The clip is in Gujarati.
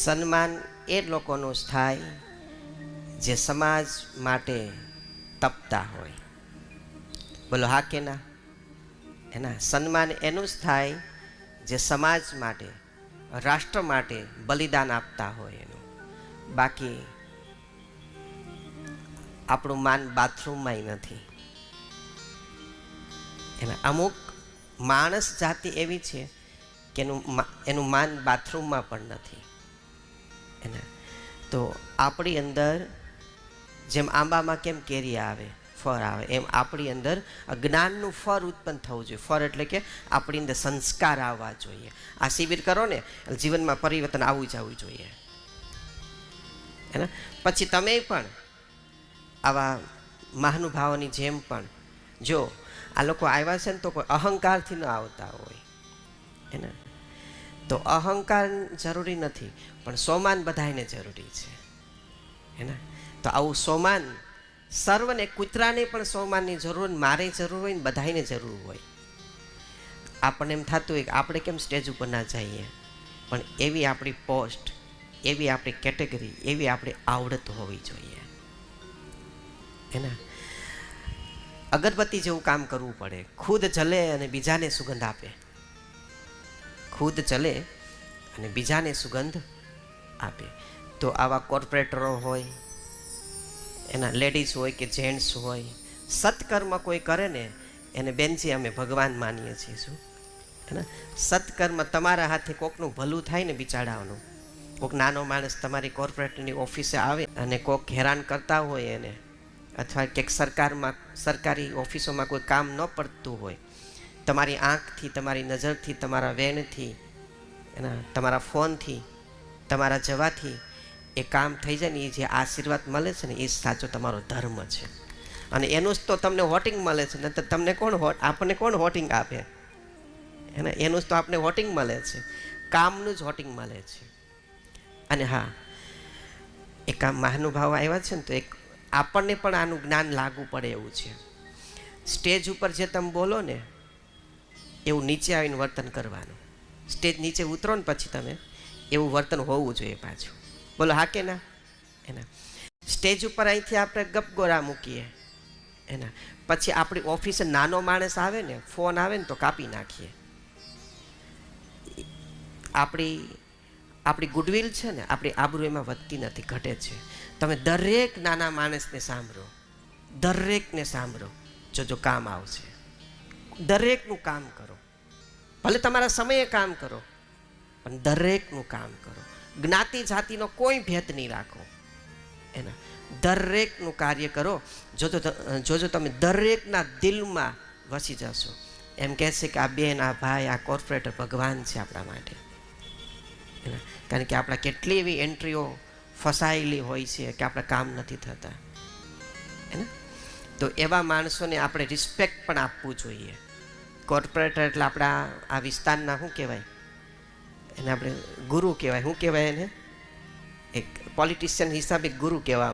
સન્માન એ લોકોનું થાય જે સમાજ માટે તપતા હોય. બોલો, હા કે ના? એના સન્માન એનું જ થાય જે સમાજ માટે, રાષ્ટ્ર માટે બલિદાન આપતા હોય એનું. બાકી આપણું માન બાથરૂમમાંય નથી. એના અમુક માણસ જાતિ એવી છે કે એનું એનું માન બાથરૂમમાં પણ નથી. એના. તો આપણી અંદર જેમ આંબામાં કેમ કેરી આવે, ફર આવે, એમ આપણી અંદર જ્ઞાનનું ફર ઉત્પન્ન થવું જોઈએ. ફર એટલે કે આપણી અંદર સંસ્કાર આવવા જોઈએ. આ શિબિર કરો ને જીવનમાં પરિવર્તન આવવું જ આવવું જોઈએ. એના પછી તમે પણ આવા મહાનુભાવોની જેમ પણ જો આ લોકો આવ્યા છે ને તો કોઈ અહંકારથી ન આવતા હોય. એના તો અહંકાર જરૂરી નથી, પણ સોમાન બધાને જરૂરી છે. એના તો આવું સોમાન, સર્વને, કૂતરાને પણ સોમાનની જરૂર, મારે જરૂર હોય ને બધાને જરૂર હોય. આપણને એમ થતું હોય કે આપણે કેમ સ્ટેજ ઉપર ના જઈએ? પણ એવી આપણી પોસ્ટ, એવી આપણી કેટેગરી, એવી આપણી આવડત હોવી જોઈએ. એના અગરબત્તી જેવું કામ કરવું પડે. ખુદ જલે અને બીજાને સુગંધ આપે. ખુદ ચલે અને બીજાને સુગંધ આપે. તો આવા કોર્પોરેટરો હોય, એના લેડીઝ હોય કે જેન્ટ્સ હોય, સત્કર્મ કોઈ કરે ને, એને બેનજી અમે ભગવાન માનીએ છીએ, શું? એના સત્કર્મ તમારા હાથે કોકનું ભલું થાય ને બિચારાઓનું. કોક નાનો માણસ તમારી કોર્પોરેટની ઓફિસે આવે અને કોક હેરાન કરતા હોય એને, અથવા ક્યાંક સરકારમાં, સરકારી ઓફિસોમાં કોઈ કામ ન પડતું હોય તમારી આંખથી, તમારી નજરથી, તમારા વેણથી, એના, તમારા ફોનથી, તમારા જવાથી એ કામ થઈ જાય ને, એ જે આશીર્વાદ મળે છે ને, એ સાચો તમારો ધર્મ છે. અને એનું જ તો તમને હોટિંગ મળે છે ને તો તમને કોણ વોટ આપણને કોણ હોટિંગ આપે? એને, એનું જ તો આપણે વોટિંગ મળે છે. કામનું જ હોટિંગ મળે છે. અને હા, એક કામ મહાનુભાવ આવ્યા છે ને, તો એક આપણને પણ આનું જ્ઞાન લાગુ પડે એવું છે. સ્ટેજ ઉપર જે તમે બોલો ને એવું નીચે આવીને વર્તન કરવાનું. સ્ટેજ નીચે ઉતરો ને પછી તમે એવું વર્તન હોવું જોઈએ પાછું. બોલો, હા કે ના? એના. સ્ટેજ ઉપર અહીંથી આપણે ગપગોરા મૂકીએ. એના. પછી આપણી ઓફિસે નાનો માણસ આવે ને, ફોન આવે ને તો કાપી નાખીએ. આપણી આપણી ગુડવિલ છે ને, આપણી આબરૂ એમાં વધતી નથી, ઘટે છે. તમે દરેક નાના માણસને સાંભળો. દરેકને સાંભળો. જો જો કામ આવશે. દરેકનું કામ કરો. ભલે તમારા સમયે કામ કરો, પણ દરેકનું કામ કરો. જ્ઞાતિ જાતિનો કોઈ ભેદ નહીં રાખો. એના દરેકનું કાર્ય કરો. જોજો જોજો તમે દરેકના દિલમાં વસી જશો, એમ કહે છે કે આ બેન, આ ભાઈ, આ કોર્પોરેટર ભગવાન છે આપણા માટે. કારણ કે આપણા કેટલી એવી એન્ટ્રીઓ ફસાયેલી હોય છે કે આપણે કામ નથી થતા. તો એવા માણસોને આપણે રિસ્પેક્ટ પણ આપવું જોઈએ. કોર્પોરેટર એટલે આપણા આ વિસ્તારના શું કહેવાય? એને આપણે ગુરુ કહેવાય. શું કહેવાય એને? એક પોલિટિશિયન હિસાબે ગુરુ કહેવા